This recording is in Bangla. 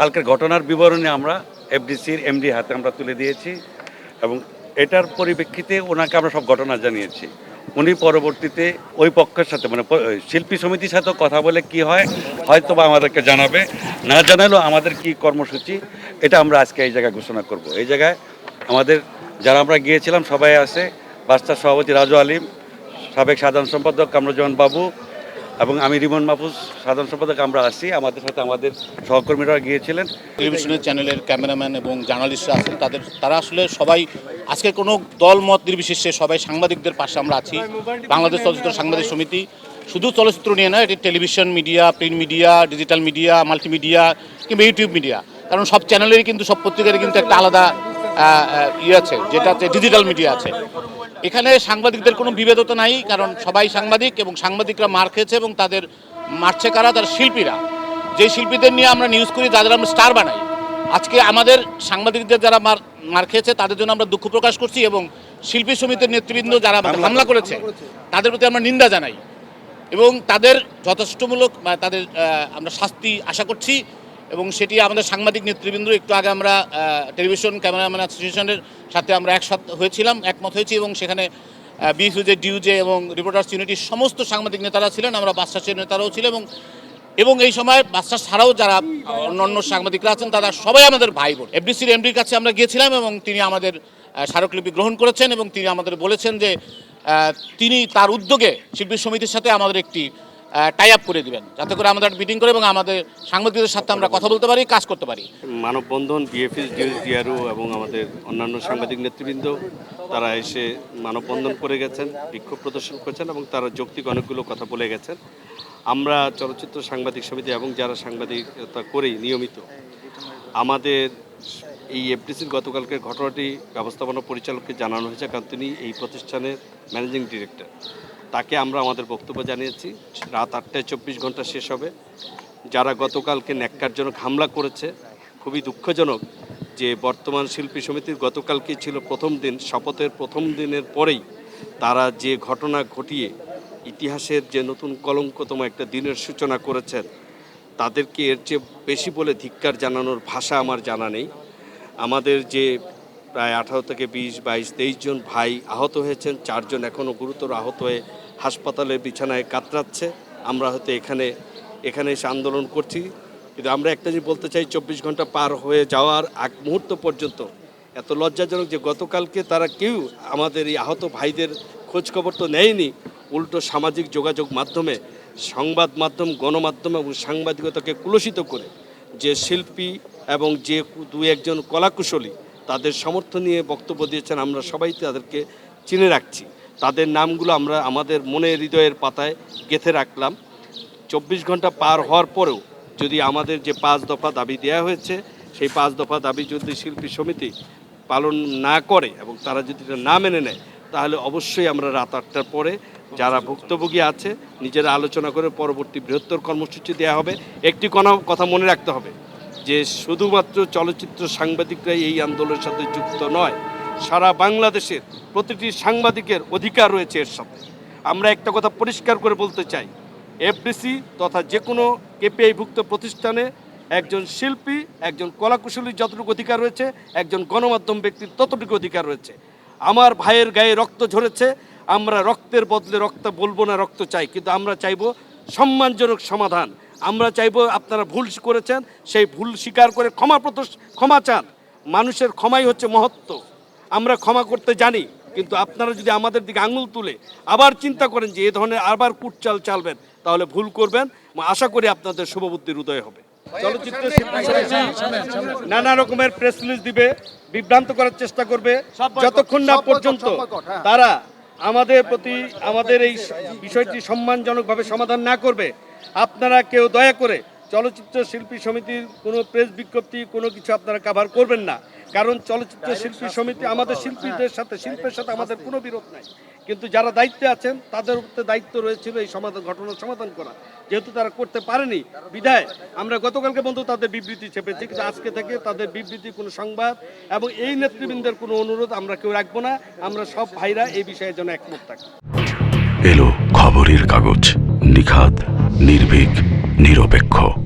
কালকের ঘটনার বিবরণী আমরা এফডিসির এমডি হাতে আমরা তুলে দিয়েছি এবং এটার পরিপ্রেক্ষিতে ওনাকে আমরা সব ঘটনা জানিয়েছি। উনি পরবর্তীতে ওই পক্ষের সাথে মানে শিল্পী সমিতির সাথে কথা বলে কি হয় হয়তো বা আমাদেরকে জানাবে। না জানালেও আমাদের কি কর্মসূচি, এটা আমরা আজকে এই জায়গায় ঘোষণা করব। এই জায়গায় আমাদের যারা আমরা গিয়েছিলাম, সবাই আছে। বাস্তার সভাপতি রাজু আলিম, সাবেক সাধারণ সম্পাদক কামরুজ্জামান বাবু এবং আমি রিমন মাহফুজ, সাধারণ সম্পাদক, আমরা আসি। আমাদের সাথে আমাদের সহকর্মীরা গিয়েছিলেন। টেলিভিশনের চ্যানেলের ক্যামেরাম্যান এবং জার্নালিস্টরা আছেন। তাদের, তারা আসলে সবাই আজকে কোনো দল মত নির্বিশেষে সবাই সাংবাদিকদের পাশে আমরা আছি। বাংলাদেশ চলচ্চিত্র সাংবাদিক সমিতি শুধু চলচ্চিত্র নিয়ে নয়, এটি television media, print media, digital media, multimedia কিংবা ইউটিউব মিডিয়া। কারণ সব চ্যানেলেরই কিন্তু, সব পত্রিকারই কিন্তু একটা আলাদা ইয়ে আছে যেটা ডিজিটাল মিডিয়া আছে। এখানে সাংবাদিকদের কোনো বিভেদতা নাই, কারণ সবাই সাংবাদিক এবং সাংবাদিকরা মার খেয়েছে এবং তাদের মারছে কারা? তার শিল্পীরা। যে শিল্পীদের নিয়ে আমরা নিউজ করি, যাদের আমরা স্টার বানাই, আজকে আমাদের সাংবাদিকদের যারা মার মার খেয়েছে, তাদের জন্য আমরা দুঃখ প্রকাশ করছি এবং শিল্পী সমিতির নেতৃবৃন্দ যারা হামলা করেছে, তাদের প্রতি আমরা নিন্দা জানাই। এবং তাদের যথেষ্টমূলক তাদের আমরা শাস্তি আশা করছি। এবং সেটি আমাদের সাংবাদিক নেতৃবৃন্দ, একটু আগে আমরা টেলিভিশন ক্যামেরাম্যান অ্যাসোসিয়েশনের সাথে আমরা একসাথ হয়েছিলাম, একমত হয়েছি এবং সেখানে বিএসইউজে ডিউজে এবং রিপোর্টার্স ইউনিটির সমস্ত সাংবাদিক নেতারা ছিলেন, আমরা বাদশাসের নেতারাও ছিল এবং এবং এই সময় বাদশাহ ছাড়াও যারা অন্যান্য সাংবাদিকরা আছেন, তারা সবাই আমাদের ভাই বোন। এফডিসির এমডির কাছে আমরা গিয়েছিলাম এবং তিনি আমাদের স্মারকলিপি গ্রহণ করেছেন এবং তিনি আমাদের বলেছেন যে তিনি তার উদ্যোগে শিল্পী সমিতির সাথে আমাদের একটি টাই আপ করে দিবেন। যাতে করে আমাদের একটা মিটিং করে এবং আমাদের সাংবাদিকদের সাথে আমরা কথা বলতে পারি, কাজ করতে পারি। মানববন্ধন বিএফএস ডিএসডিআরও এবং আমাদের অন্যান্য সাংবাদিক নেতৃবৃন্দ, তারা এসে মানববন্ধন করে গেছেন, বিক্ষোভ প্রদর্শন করেছেন এবং তারা যৌক্তিক অনেকগুলো কথা বলে গেছেন। আমরা চলচ্চিত্র সাংবাদিক সমিতি এবং যারা সাংবাদিকতা করি নিয়মিত, আমাদের এই এফডিসির গতকালকের ঘটনাটি ব্যবস্থাপনা পরিচালককে জানানো হয়েছে কারণ তিনি এই প্রতিষ্ঠানের ম্যানেজিং ডিরেক্টর। তাকে আমরা আমাদের বক্তব্য জানিয়েছি। রাত আটটায় চব্বিশ ঘণ্টা শেষ হবে। যারা গতকালকে ন্যাক্কারজনক হামলা করেছে, খুবই দুঃখজনক যে বর্তমান শিল্পী সমিতির গতকালকে ছিল প্রথম দিন, শপথের প্রথম দিনের পরেই তারা যে ঘটনা ঘটিয়ে ইতিহাসের যে নতুন কলঙ্কতম একটা দিনের সূচনা করেছেন, তাদেরকে এর চেয়ে বেশি বলে ধিক্কার জানানোর ভাষা আমার জানা নেই। আমাদের যে প্রায় আঠারো থেকে বিশ, বাইশ, তেইশ জন ভাই আহত হয়েছেন, চারজন এখনও গুরুতর আহত হয়ে হাসপাতালের বিছানায় কাতরাচ্ছে। আমরা হয়তো এখানে এখানে এসে আন্দোলন করছি। কিন্তু আমরা একটা জিনিস বলতে চাই, চব্বিশ ঘণ্টা পার হয়ে যাওয়ার আগ মুহূর্ত পর্যন্ত এত লজ্জাজনক যে গতকালকে তারা কেউ আমাদের এই আহত ভাইদের খোঁজখবর তো নেয়নি। উল্টো সামাজিক যোগাযোগ মাধ্যমে, সংবাদ মাধ্যম, গণমাধ্যম এবং সাংবাদিকতাকে কুলসিত করে যে শিল্পী এবং যে দু একজন কলাকুশলী তাদের সমর্থন নিয়ে বক্তব্য দিয়েছেন, আমরা সবাই তাদেরকে চিনে রাখছি। তাদের নামগুলো আমরা আমাদের মনে হৃদয়ের পাতায় গেঁথে রাখলাম। চব্বিশ ঘণ্টা পার হওয়ার পরেও যদি আমাদের যে পাঁচ দফা দাবি দেওয়া হয়েছে, সেই পাঁচ দফা দাবি যদি শিল্পী সমিতি পালন না করে এবং তারা যদি এটা না মেনে নেয়, তাহলে অবশ্যই আমরা রাত আটটার পরে যারা ভুক্তভোগী আছে, নিজেরা আলোচনা করে পরবর্তী বৃহত্তর কর্মসূচি দেওয়া হবে। একটি কোনো কথা মনে রাখতে হবে যে, শুধুমাত্র চলচ্চিত্র সাংবাদিকরাই এই আন্দোলনের সাথে যুক্ত নয় সারা বাংলাদেশের প্রতিটি সাংবাদিকের অধিকার রয়েছে এর সাথে। আমরা একটা কথা পরিষ্কার করে বলতে চাই এফডিসি তথা যে কোনো কেপিআইভুক্ত প্রতিষ্ঠানে একজন শিল্পী, একজন কলাকুশলীর যতটুকু অধিকার রয়েছে, একজন গণমাধ্যম ব্যক্তির ততটুকু অধিকার রয়েছে। আমার ভাইয়ের গায়ে রক্ত ঝরেছে, আমরা রক্তের বদলে রক্ত বলব না, রক্ত চাই, কিন্তু আমরা চাইব সম্মানজনক সমাধান। আমরা চাইব আপনারা ভুল করেছেন, সেই ভুল স্বীকার করে ক্ষমা প্রদর্শ ক্ষমা চান। মানুষের ক্ষমাই হচ্ছে মহত্ব। আমরা ক্ষমা করতে জানি কিন্তু আপনারা যদি আমাদের দিকে আঙুল তুলে আবার চিন্তা করেন যে এ ধরনের আবার কুটচাল চালবেন তাহলে ভুল করবেন। আশা করি আপনাদের শুভবুদ্ধির উদয় হবে। চলচ্চিত্র নানা রকমের প্রেস রিলিজ দিবে বিভ্রান্ত করার চেষ্টা করবে। যতক্ষণ না পর্যন্ত তারা আমাদের প্রতি আমাদের এই বিষয়টি সম্মানজনকভাবে সমাধান না করবে আপনারা কেউ দয়া করে চলচ্চিত্র শিল্পী সমিতির কোনো প্রেস বিজ্ঞপ্তি কোনো কিছু আপনারা কাভার করবেন না। কারণ চলচ্চিত্র শিল্পী সমিতি আমাদের শিল্পীদের সাথে শিল্পের সাথে আমাদের কোনো বিরোধ নাই। কিন্তু যারা দায়িত্বে আছেন তাদের উপরে দায়িত্ব রয়েছিল এই সমাধান ঘটনার সমাধান করা। যেহেতু তারা করতে পারেনি বিধায় আমরা গতকালকে বন্ধু তাদের বিবৃতি চেপেছি কিন্তু আজকে থেকে তাদের বিবৃতি কোনো সংবাদ এবং এই নেতৃবৃন্দের কোনো অনুরোধ আমরা কেউ রাখব না। আমরা সব ভাইরা এই বিষয়ে যেন একমত থাকি। এলো খবরের কাগজ নিখাত নির্ভীক। নিরপেক্ষ।